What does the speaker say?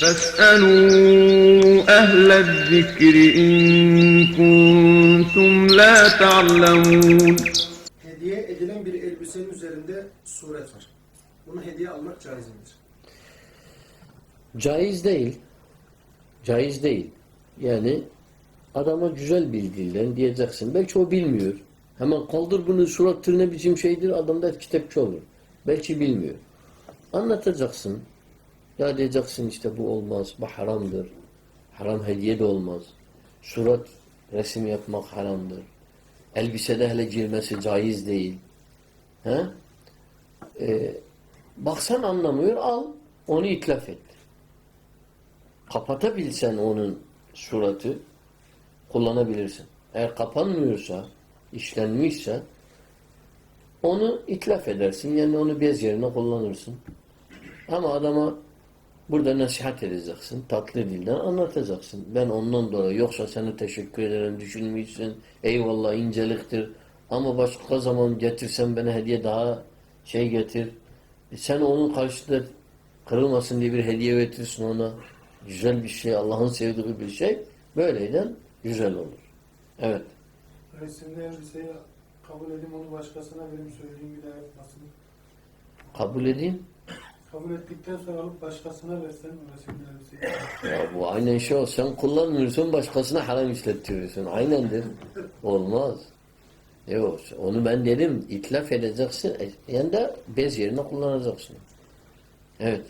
فاسألوا أهل الذكر إن كنتم لا تعلمون Hediye edilen bir elbisenin üzerinde suret var. Bunu hediye almak caiz midir? Caiz değil. Caiz değil. Yani adama güzel bir dilden diyeceksin. Belki o bilmiyor. Hemen kaldır bunu surat tır ne biçim şeydir adamda etki tepki olur. Belki bilmiyor. Anlatacaksın. Ya diyeceksin işte bu olmaz. Bu haramdır. Haram hediye de olmaz. Surat resim yapmak haramdır. Elbisede hele girmesi caiz değil. He? Ee, baksan anlamıyor al. Onu itlaf et kapatabilsen onun suratı kullanabilirsin. Eğer kapanmıyorsa, işlenmişse onu itlaf edersin. Yani onu bez yerine kullanırsın. Ama adama burada nasihat edeceksin. Tatlı dilden anlatacaksın. Ben ondan dolayı yoksa sana teşekkür ederim düşünmüşsün. Eyvallah inceliktir. Ama başka zaman getirsen bana hediye daha şey getir. E sen onun karşısında kırılmasın diye bir hediye verirsin ona. Güzel bir şey, Allah'ın sevdiği bir şey. Böyleyden güzel olur. Evet. Resimli elbiseyi kabul edeyim onu başkasına vereyim söyleyeyim bir daha yapmasın. Kabul edeyim. Kabul ettikten sonra alıp başkasına versen resimli elbiseyi. Ya bu aynen şey o. Sen kullanmıyorsun, başkasına haram işlettiriyorsun. Aynendir. Olmaz. Yok. Onu ben dedim. itlaf edeceksin. Yani de bez yerine kullanacaksın. Evet.